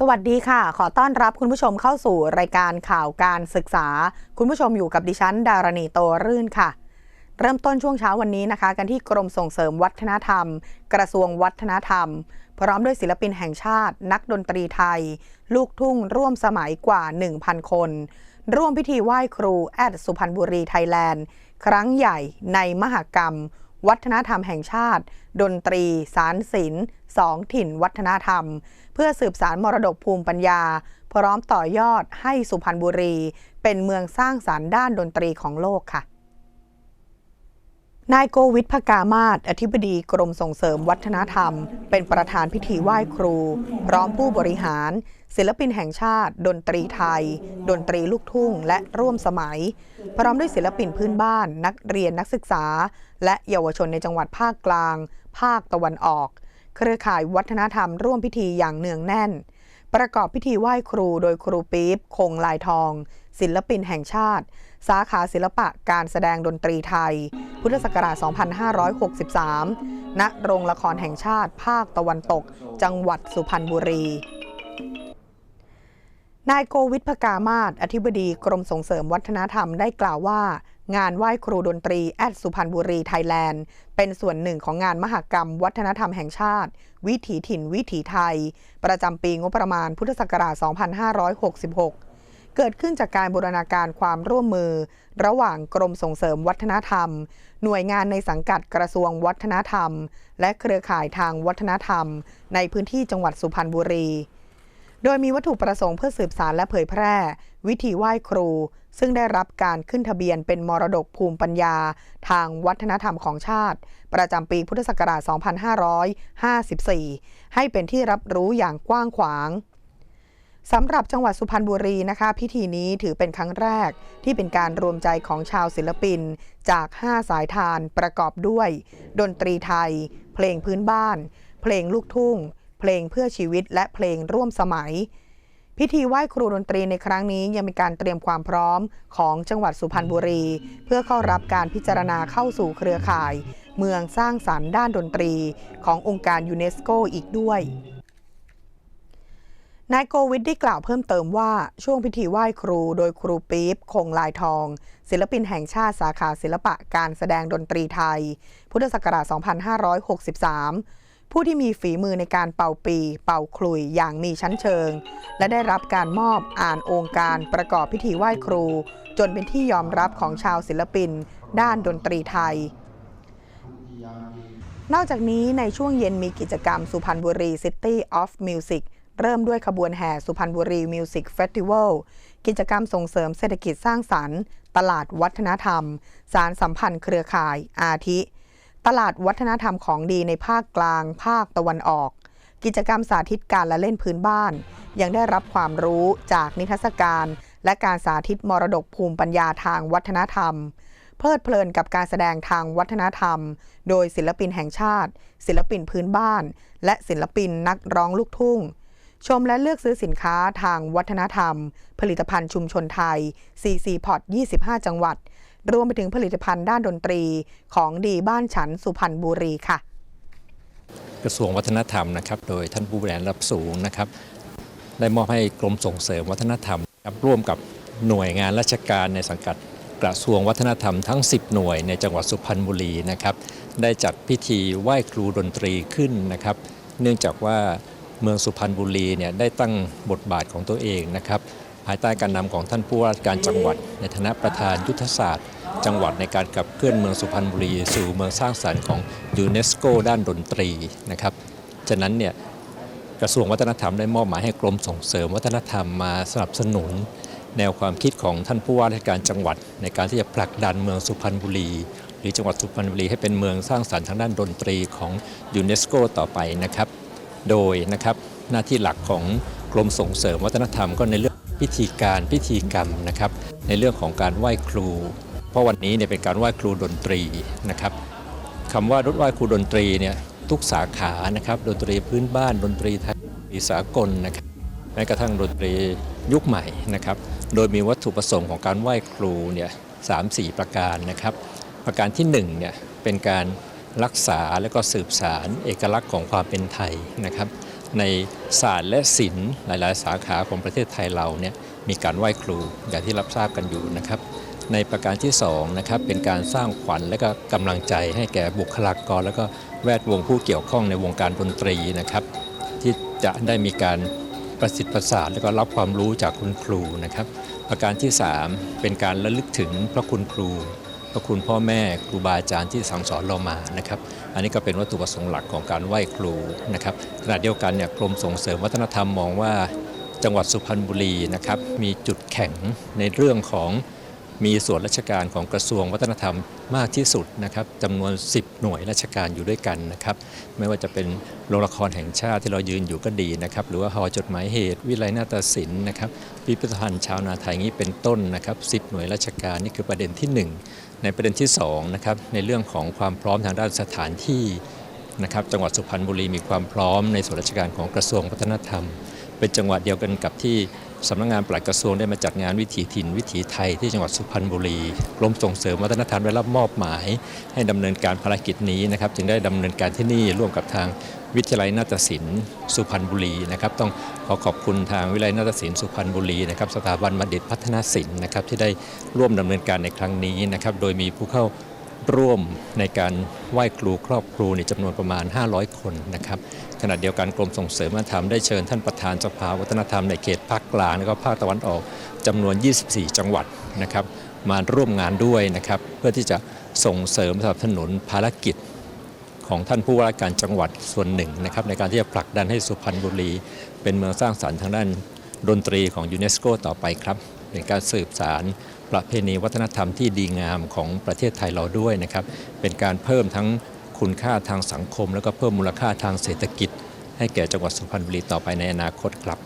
สวัสดีค่ะ ขอต้อนรับคุณผู้ชมเข้าสู่รายการข่าวการศึกษา คุณผู้ชมอยู่กับดิฉัน ดารณีโตรื่นค่ะ เริ่มต้นช่วงเช้าวันนี้นะคะ กันที่กรมส่งเสริมวัฒนธรรม กระทรวงวัฒนธรรม พร้อมด้วยศิลปินแห่งชาติ นักดนตรีไทย ลูกทุ่งร่วมสมัยกว่า 1,000 คน ร่วมพิธีไหว้ครูแอดสุพรรณบุรีไทยแลนด์ ครั้งใหญ่ในมหกรรม วัฒนธรรมแห่งชาติ ดนตรี สารศิลป์สองถิ่นวัฒนธรรม เพื่อสืบสารมรดกภูมิปัญญา พร้อมต่อยอดให้สุพรรณบุรี เป็นเมืองสร้างสารรค์ด้านดนตรีของโลกค่ะ นายโกวิทพกามาศอธิบดีกรมส่งเสริมวัฒนธรรม เป็นประธานพิธีไหว้ครู พร้อมผู้บริหาร ศิลปินแห่งชาติ ดนตรีไทย ดนตรีลูกทุ่ง และร่วมสมัย พร้อมด้วยศิลปินพื้นบ้าน นักเรียนนักศึกษา และเยาวชนในจังหวัดภาคกลาง ภาคตะวันออก เครือข่ายวัฒนธรรมร่วมพิธีอย่างเนืองแน่น ประกอบพิธีไหว้ครูโดยครูปี๊บคงลายทอง ศิลปินแห่งชาติ สาขาศิลปะการแสดงดนตรีไทย พุทธศักราช 2563 ณ โรงละครแห่งชาติ ภาคตะวันตก จังหวัดสุพรรณบุรี นายโกวิทพกามาศอธิบดีกรมส่งเสริมวัฒนธรรมได้กล่าวว่า งานไหว้ครูดนตรีแอดสุพรรณบุรีไทยแลนด์ เป็นส่วนหนึ่งของงานมหกรรม วัฒนธรรมแห่งชาติ วิถีถิ่นวิถีไทย ประจำปีงบประมาณพุทธศักราช 2566 เกิดขึ้นจากการบูรณาการความร่วมมือ ระหว่างกรมส่งเสริมวัฒนธรรม หน่วยงานในสังกัดกระทรวงวัฒนธรรม และเครือข่ายทางวัฒนธรรม ในพื้นที่จังหวัดสุพรรณบุรี โดยมีวัตถุประสงค์เพื่อสืบสารและเผยแพร่ วิธีไหว้ครู ซึ่งได้รับการขึ้นทะเบียนเป็นมรดกภูมิปัญญา ทางวัฒนธรรมของชาติ ประจำปีพุทธศักราช 2554 ให้เป็นที่รับรู้อย่างกว้างขวางสำหรับจังหวัดสุพรรณบุรีนะคะ พิธีนี้ถือเป็นครั้งแรกที่เป็นการรวมใจของชาวศิลปิน จาก 5 สายทานประกอบด้วย ดนตรีไทย เพลงพื้นบ้าน เพลงลูกทุ่ง เพลงเพื่อชีวิตและเพลงร่วมสมัย พิธีไหว้ครูดนตรีในครั้งนี้ยังมีการเตรียมความพร้อมของจังหวัดสุพรรณบุรี เพื่อเข้ารับการพิจารณาเข้าสู่เครือข่าย เมืองสร้างสรรค์ด้านดนตรีขององค์การยูเนสโกอีกด้วยนายโกวิทได้กล่าวเพิ่มเติมว่าช่วงพิธีไหว้ครูโดยครูปี๊บคงลายทอง ศิลปินแห่งชาติสาขาศิลปะการแสดงดนตรีไทย พุทธศักราช 2563 ผู้ที่มีฝีมือในการเป่าปี เป่าขลุยอย่างมีชั้นเชิง และได้รับการมอบอ่านองค์การประกอบพิธีไหว้ครู จนเป็นที่ยอมรับของชาวศิลปิน ด้านดนตรีไทย นอกจากนี้ในช่วงเย็นมีกิจกรรมสุพรรณบุรี City of Music เริ่มด้วยขบวนแห่สุพรรณบุรีมิวสิกเฟสติวัลกิจกรรมส่งเสริมเศรษฐกิจสร้างสรรค์ ตลาดวัฒนธรรม สารสัมพันธ์เครือข่าย อาทิ ตลาดวัฒนธรรมของดีในภาคกลาง ภาคตะวันออก กิจกรรมสาธิตการละเล่นพื้นบ้าน ยังได้รับความรู้จากนิทรรศการ และการสาธิตมรดกภูมิปัญญาทางวัฒนธรรม เพลิดเพลินกับการแสดงทางวัฒนธรรม โดยศิลปินแห่งชาติ ศิลปินพื้นบ้าน และศิลปินนักร้องลูกทุ่งชมและเลือกซื้อสินค้าทางวัฒนธรรม ผลิตภัณฑ์ชุมชนไทย CC p o t 25 จังหวัด รวมไปถึงผลิตภัณฑ์ด้านดนตรีของดีบ้านฉันสุพรรณบุรีค่ะ กระทรวงวัฒนธรรมนะครับโดยท่านผู้บริหารระดับสูงนะครับได้มอบให้กรมส่งเสริมวัฒนธรรมร,ร่วมกับหน่วยงานราชการในสังกัดกระทรวงวัฒนธรรมทั้ง 10 หน่วยในจังหวัดสุพรรณบุรีนะครับได้จัดพิธีไหว้ครูดนตรีขึ้นนะครับ เนื่องจากว่าเมืองสุพรรณบุรีเนี่ยได้ตั้งบทบาทของตัวเองนะครับ ภายใต้การนำของท่านผู้ว่าราชการจังหวัด ในฐานะประธานยุทธศาสตร์ จังหวัดในการขับเคลื่อนเมืองสุพรรณบุรี สู่เมืองสร้างสรรค์ของยูเนสโกด้านดนตรีนะครับฉะนั้นเนี่ยกระทรวงวัฒนธรรมได้มอบหมายให้กรมส่งเสริมวัฒนธรรมมาสนับสนุน แนวความคิดของท่านผู้ว่าราชการจังหวัด ในการที่จะผลักดันเมืองสุพรรณบุรี หรือจังหวัดสุพรรณบุรีให้เป็นเมืองสร้างสรรค์ทางด้านดนตรีของยูเนสโกต่อไปนะครับ โดยนะครับหน้าที่หลักของกรมส่งเสริมวัฒนธรรมก็ในเรื่องพิธีการพิธีกรรมนะครับ ในเรื่องของการไหว้ครู เพราะวันนี้เนี่ยเป็นการไหว้ครูดนตรีนะครับคำว่ารถไหว้ครูดนตรีเนี่ยทุกสาขานะครับดนตรีพื้นบ้านดนตรีไทยดนตรีสากลนะครับแม้กระทั่งดนตรียุคใหม่นะครับ โดยมีวัตถุประสงค์ของการไหว้ครูเนี่ยสามสี่ประการนะครับ ประการที่หนึ่งเนี่ยเป็นการรักษาและก็สืบสารเอกลักษณ์ของความเป็นไทยนะครับ ในศาสตร์และศิลป์หลาย ๆ สาขาของประเทศไทยเราเนี่ยมีการไหว้ครูอย่างที่รับทราบกันอยู่นะครับ ในประการที่2นะครับเป็นการสร้างขวัญและก็กำลังใจให้แก่บุคลากร และก็แวดวงผู้เกี่ยวข้องในวงการดนตรีนะครับ ที่จะได้มีการประสิทธิ์ประสานและก็รับความรู้จากคุณครูนะครับ ประการที่ 3 เป็นการระลึกถึงพระคุณครู พระคุณพ่อแม่ครูบาอาจารย์ที่สั่งสอนเรามานะครับ อันนี้ก็เป็นวัตถุประสงค์หลักของการไหว้ครูนะครับขณะเดียวกันเนี่ยกรมส่งเสริมวัฒนธรรมมองว่าจังหวัดสุพรรณบุรีนะครับมีจุดแข็งในเรื่องของ มีส่วนราชการของกระทรวงวัฒนธรรมมากที่สุดนะครับจำนวน 10 หน่วยราชการอยู่ด้วยกันนะครับ ไม่ว่าจะเป็นโรงละครแห่งชาติที่เรายืนอยู่ก็ดีนะครับ หรือว่าหอจดหมายเหตุ วิไลนาฏศิลป์นะครับพิพิธภัณฑ์ชาวนาไทยนี้เป็นต้นนะครับ10 หน่วยราชการนี่คือประเด็นที่ 1 ในประเด็นที่2นะครับในเรื่องของความพร้อมทางด้านสถานที่นะครับจังหวัดสุพรรณบุรีมีความพร้อมในส่วนราชการของกระทรวงวัฒนธรรม เป็นจังหวัดเดียวกันกับที่ สำนักงานปลัดกระทรวงได้มาจัดงานวิถีถิ่น วิถีไทยที่จังหวัดสุพรรณบุรีกรมส่งเสริมวัฒนธรรมได้รับมอบหมาย ให้ดำเนินการภารกิจนี้นะครับจึงได้ดำเนินการที่นี่ร่วมกับทางวิทยาลัยนาฏศิลป์สุพรรณบุรีนะครับต้องขอขอบคุณทางวิทยาลัยนาฏศิลป์สุพรรณบุรีนะครับสถาบันบัณฑิตพัฒนศิลป์นะครับที่ได้ร่วมดำเนินการในครั้งนี้นะครับโดยมีผู้เข้า ร่วมในการไหว้ครูครอบครูในจำนวนประมาณ 500 คนนะครับขณะเดียวกันกรมส่งเสริมวัฒนธรรมได้เชิญท่านประธานสภาวัฒนธรรมในเขตภาคกลางและก็ภาคตะวันออกจำนวน 24 จังหวัดนะครับมาร่วมงานด้วยนะครับเพื่อที่จะส่งเสริมสนับสนุนภารกิจของท่านผู้ว่าราชการจังหวัดส่วนหนึ่งนะครับในการที่จะผลักดันให้สุพรรณบุรี เป็นเมืองสร้างสรรค์ทางด้านดนตรีของยูเนสโกต่อไปครับเป็นการสืบสาร ประเพณีวัฒนธรรมที่ดีงามของประเทศไทยเราด้วยนะครับ เป็นการเพิ่มทั้งคุณค่าทางสังคม แล้วก็เพิ่มมูลค่าทางเศรษฐกิจ ให้แก่จังหวัดสุพรรณบุรีต่อไปในอนาคตครับ